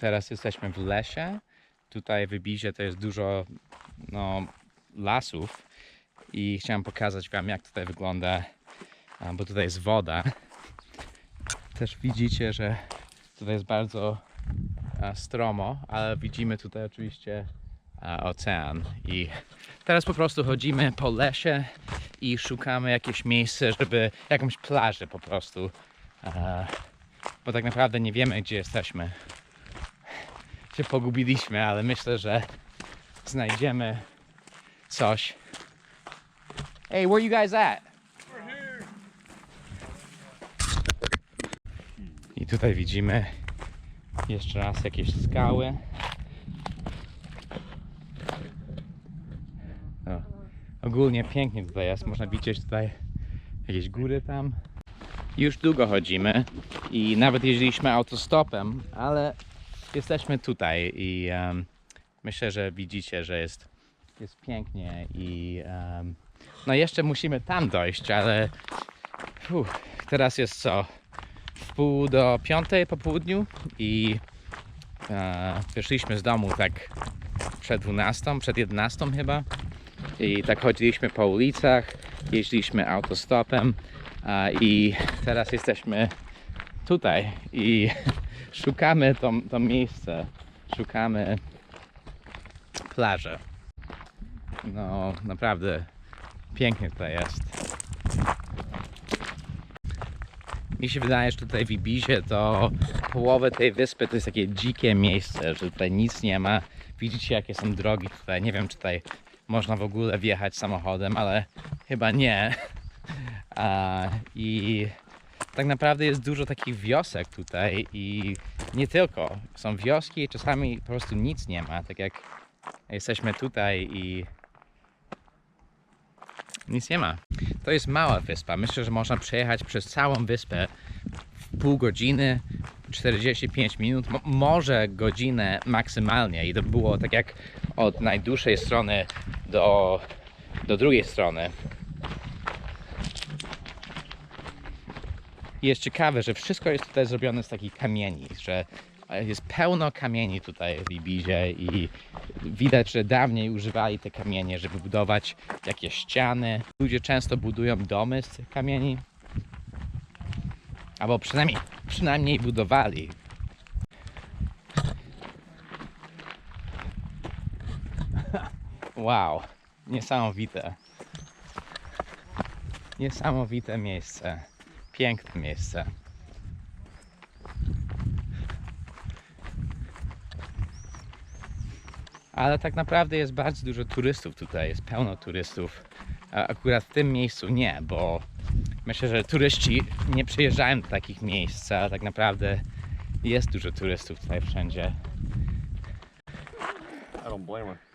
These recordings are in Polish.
Teraz jesteśmy w lesie. Tutaj w Ibizie to jest dużo no, lasów i chciałem pokazać Wam jak tutaj wygląda, bo tutaj jest woda. Też widzicie, że tutaj jest bardzo stromo, ale widzimy tutaj oczywiście ocean i teraz po prostu chodzimy po lesie i szukamy jakieś miejsce, żeby jakąś plażę po prostu, bo tak naprawdę nie wiemy gdzie jesteśmy. Się pogubiliśmy, ale myślę, że znajdziemy coś. Hey, where you guys at? I tutaj widzimy jeszcze raz jakieś skały. O, ogólnie pięknie tutaj jest. Można widzieć tutaj jakieś góry tam. Już długo chodzimy i nawet jeździliśmy autostopem, ale jesteśmy tutaj i em, myślę, że widzicie, że jest, jest pięknie i em, no jeszcze musimy tam dojść, ale teraz jest co? W pół do piątej po południu i e, wyszliśmy z domu tak przed 12, przed 11 chyba i tak chodziliśmy po ulicach, jeździliśmy autostopem i teraz jesteśmy tutaj i szukamy to, to miejsce, szukamy plaży. No naprawdę pięknie tutaj jest. Mi się wydaje, że tutaj w Ibizie to połowę tej wyspy to jest takie dzikie miejsce, że tutaj nic nie ma. Widzicie jakie są drogi tutaj. Nie wiem czy tutaj można w ogóle wjechać samochodem, ale chyba nie. A, I tak naprawdę jest dużo takich wiosek tutaj i nie tylko. Są wioski i czasami po prostu nic nie ma. Tak jak jesteśmy tutaj i nic nie ma. To jest mała wyspa. Myślę, że można przejechać przez całą wyspę w pół godziny, 45 minut, mo- może godzinę maksymalnie. I to było tak jak od najdłuższej strony do, do drugiej strony. I jest ciekawe, że wszystko jest tutaj zrobione z takich kamieni, że jest pełno kamieni tutaj w Ibizie i widać, że dawniej używali te kamienie, żeby budować jakieś ściany. Ludzie często budują domy z tych kamieni. Albo przynajmniej, przynajmniej budowali. Wow, niesamowite. Niesamowite miejsce. Piękne miejsce. Ale tak naprawdę jest bardzo dużo turystów tutaj, jest pełno turystów. A akurat w tym miejscu nie, bo myślę, że turyści nie przyjeżdżają do takich miejsc, a tak naprawdę jest dużo turystów tutaj wszędzie. I don't blame her.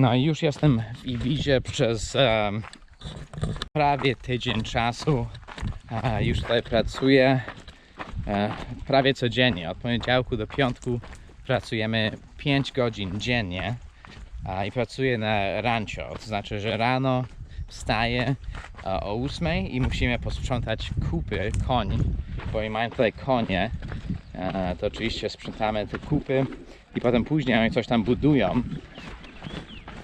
No i już jestem w Ibizie przez em, prawie tydzień czasu. A, już tutaj pracuję e, prawie codziennie. Od poniedziałku do piątku pracujemy 5 godzin dziennie a, i pracuję na rancho. To znaczy, że rano wstaję e, o 8 i musimy posprzątać kupy koni, bo mają tutaj konie. E, to oczywiście sprzątamy te kupy i potem później oni coś tam budują.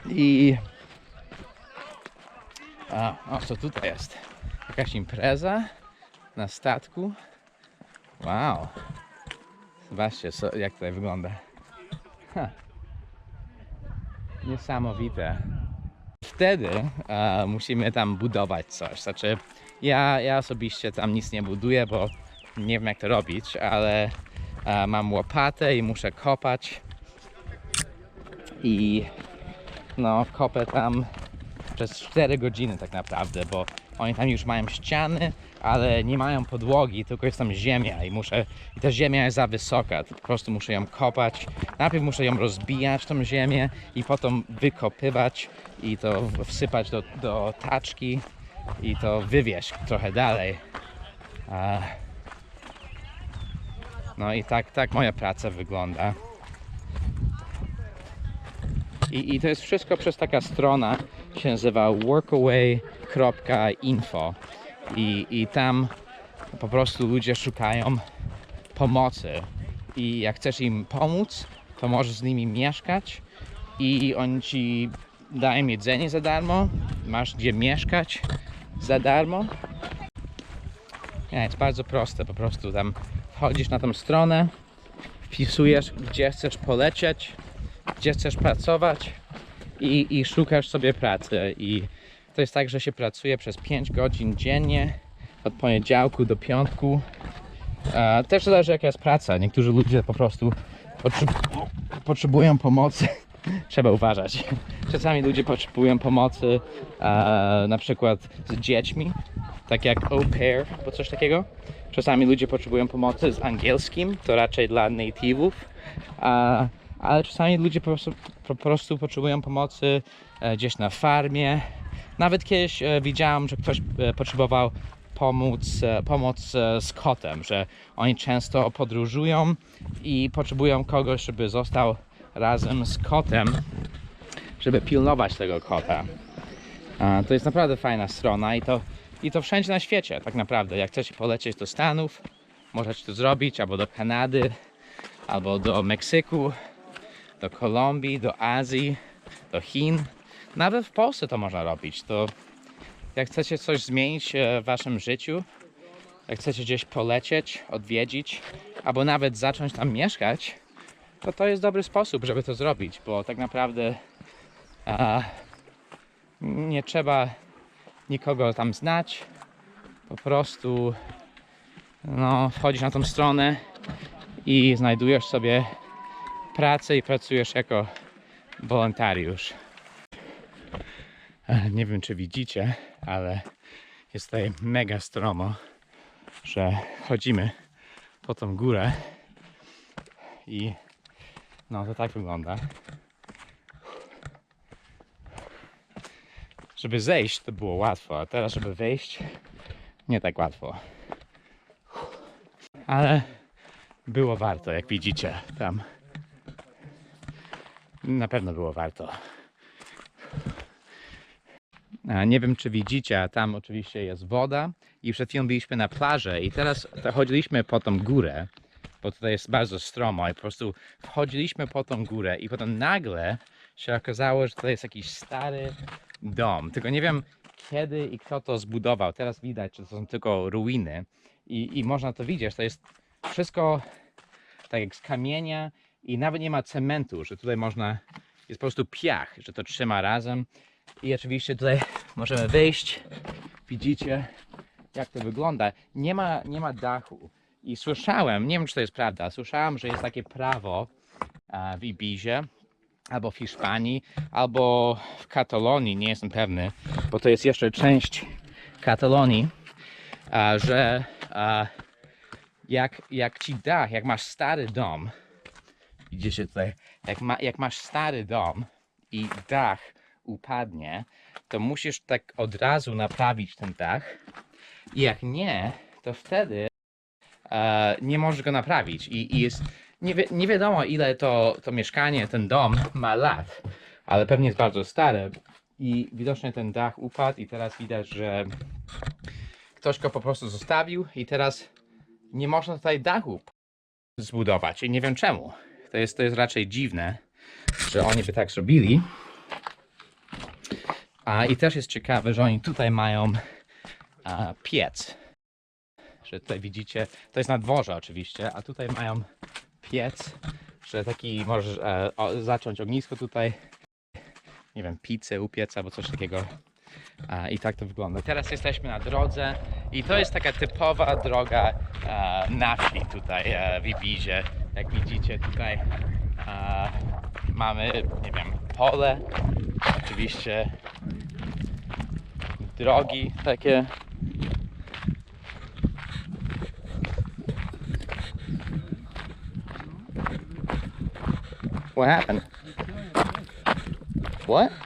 I. A, o, co tutaj jest? Jakaś impreza na statku. Wow. Zobaczcie, co, jak tutaj wygląda. Ha. Niesamowite. Wtedy e, musimy tam budować coś. Znaczy, ja, ja osobiście tam nic nie buduję, bo nie wiem jak to robić, ale e, mam łopatę i muszę kopać. I no kopę tam przez 4 godziny tak naprawdę, bo oni tam już mają ściany, ale nie mają podłogi, tylko jest tam ziemia i muszę, i ta ziemia jest za wysoka, po prostu muszę ją kopać. Najpierw muszę ją rozbijać, tą ziemię i potem wykopywać i to wsypać do, do taczki i to wywieźć trochę dalej. No i tak, tak moja praca wygląda. I, I to jest wszystko przez taka strona, się nazywa workaway.info. I, i tam po prostu ludzie szukają pomocy. I jak chcesz im pomóc, to możesz z nimi mieszkać i oni ci dają jedzenie za darmo, masz gdzie mieszkać za darmo. Nie, jest bardzo proste, po prostu tam wchodzisz na tą stronę, wpisujesz gdzie chcesz polecieć, gdzie chcesz pracować i, i szukasz sobie pracy i to jest tak, że się pracuje przez 5 godzin dziennie od poniedziałku do piątku. E, też zależy jaka jest praca. Niektórzy ludzie po prostu potrzeb- potrzebują pomocy. Trzeba uważać. Czasami ludzie potrzebują pomocy e, na przykład z dziećmi, tak jak au pair, albo coś takiego. Czasami ludzie potrzebują pomocy z angielskim, to raczej dla native'ów. A, ale czasami ludzie po prostu, po prostu potrzebują pomocy e, gdzieś na farmie. Nawet kiedyś e, widziałem, że ktoś e, potrzebował pomóc, pomoc z kotem, że oni często podróżują i potrzebują kogoś, żeby został razem z kotem, żeby pilnować tego kota. To jest naprawdę fajna strona i to, i to wszędzie na świecie tak naprawdę. Jak chcecie polecieć do Stanów, możecie to zrobić, albo do Kanady, albo do Meksyku, do Kolumbii, do Azji, do Chin. Nawet w Polsce to można robić. To jak chcecie coś zmienić e, w waszym życiu, jak chcecie gdzieś polecieć, odwiedzić, albo nawet zacząć tam mieszkać, to to jest dobry sposób, żeby to zrobić, bo tak naprawdę a, nie trzeba nikogo tam znać. Po prostu no, wchodzisz na tą stronę i znajdujesz sobie pracę i pracujesz jako wolontariusz. Nie wiem, czy widzicie, ale jest tutaj mega stromo, że chodzimy po tą górę i no to tak wygląda. Żeby zejść to było łatwo, a teraz żeby wejść nie tak łatwo. Ale było warto, jak widzicie tam. Na pewno było warto. Nie wiem, czy widzicie, a tam oczywiście jest woda i przed chwilą byliśmy na plaży i teraz chodziliśmy po tą górę, bo tutaj jest bardzo stromo i po prostu wchodziliśmy po tą górę i potem nagle się okazało, że to jest jakiś stary dom. Tylko nie wiem kiedy i kto to zbudował. Teraz widać, że to są tylko ruiny i, i można to widzieć. To jest wszystko tak jak z kamienia i nawet nie ma cementu, że tutaj można, jest po prostu piach, że to trzyma razem. I oczywiście tutaj możemy wyjść. Widzicie, jak to wygląda. Nie ma, nie ma dachu. I słyszałem, nie wiem czy to jest prawda, słyszałem, że jest takie prawo w Ibizie, albo w Hiszpanii, albo w Katalonii, nie jestem pewny, bo to jest jeszcze część Katalonii, że jak, jak ci dach, jak masz stary dom, widzicie tutaj, jak, ma, jak masz stary dom i dach upadnie, to musisz tak od razu naprawić ten dach. I jak nie, to wtedy e, nie możesz go naprawić. I, i jest nie, wi- nie wiadomo, ile to, to mieszkanie, ten dom ma lat, ale pewnie jest bardzo stare. I widocznie ten dach upadł, i teraz widać, że ktoś go po prostu zostawił, i teraz nie można tutaj dachu zbudować. I nie wiem czemu. To jest, to jest raczej dziwne, że oni by tak zrobili. A i też jest ciekawe, że oni tutaj mają a, piec. Że tutaj widzicie, to jest na dworze oczywiście, a tutaj mają piec, że taki możesz e, o, zacząć ognisko tutaj, nie wiem, pizzę upiec albo coś takiego. A, I tak to wygląda. Teraz jesteśmy na drodze i to jest taka typowa droga e, na wsi tutaj e, w Ibizie. Jak widzicie tutaj mamy, nie wiem, pole, oczywiście drogi takie. What happened? What?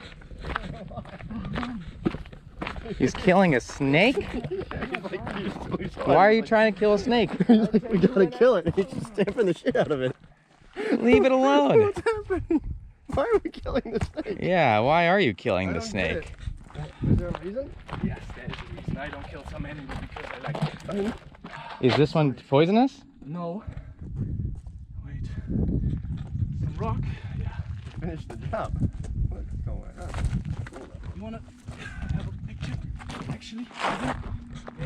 He's killing a snake? Why are you trying to kill a snake? He's like, we gotta kill it. He's just stamping the shit out of it. Leave it alone. What's happening? Why are we killing the snake? Yeah, why are you killing I the snake? Is there a reason? Yes, that is the reason. and I don't kill some animal because I like it. Is this one poisonous? No. Wait. Some rock. Yeah. Finish the job. What's going on? You wanna have a picture? Actually,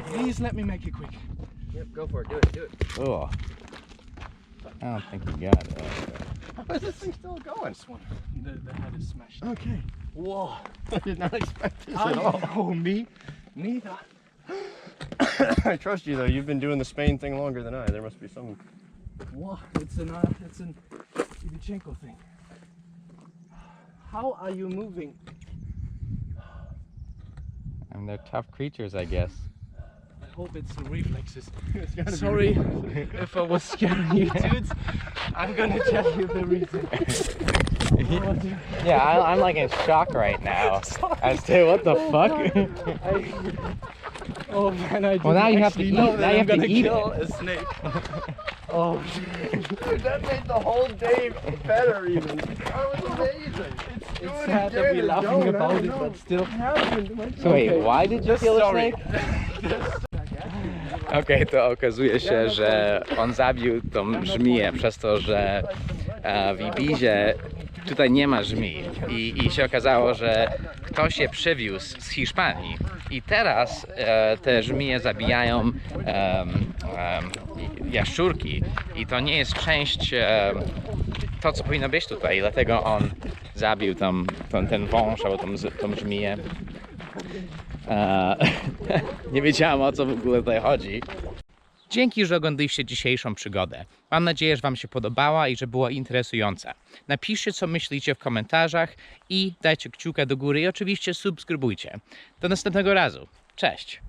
please let me make it quick. Yep, go for it. Do it. Do it. Oh. I don't think we got it. How is this thing still going? This one. The, the head is smashed. Okay. Whoa. I did not expect this I at all. know me. Neither. I trust you though. You've been doing the Spain thing longer than I. There must be some. Whoa, It's an uh, it's an Ivichenko thing. How are you moving? I mean, they're tough creatures, I guess. I hope it's the reflexes. It's gotta Sorry if I was scaring you dudes. I'm gonna tell you the reason. Yeah, I, I'm like in shock right now as to what the oh, fuck. Oh man, I Well, now you have to actually eat- know now that you I'm have gonna eat kill it. a snake. oh, Dude, that made the whole day better even. That was amazing. It's sad that we're laughing I about don't it, but still. happened? So wait, Okay. why did you kill a snake? Okej, to okazuje się, że on zabił tą żmiję przez to, że e, w Ibizie tutaj nie ma żmi I, i się okazało, że ktoś je przywiózł z Hiszpanii i teraz e, te żmije zabijają jaszczurki i to nie jest część to, co powinno być tutaj, dlatego on zabił tam, tam ten wąż albo tą, tą żmiję. E, nie wiedziałem o co w ogóle tutaj chodzi. Dzięki, że oglądaliście dzisiejszą przygodę. Mam nadzieję, że Wam się podobała i że była interesująca. Napiszcie, co myślicie w komentarzach i dajcie kciuka do góry i oczywiście subskrybujcie. Do następnego razu. Cześć!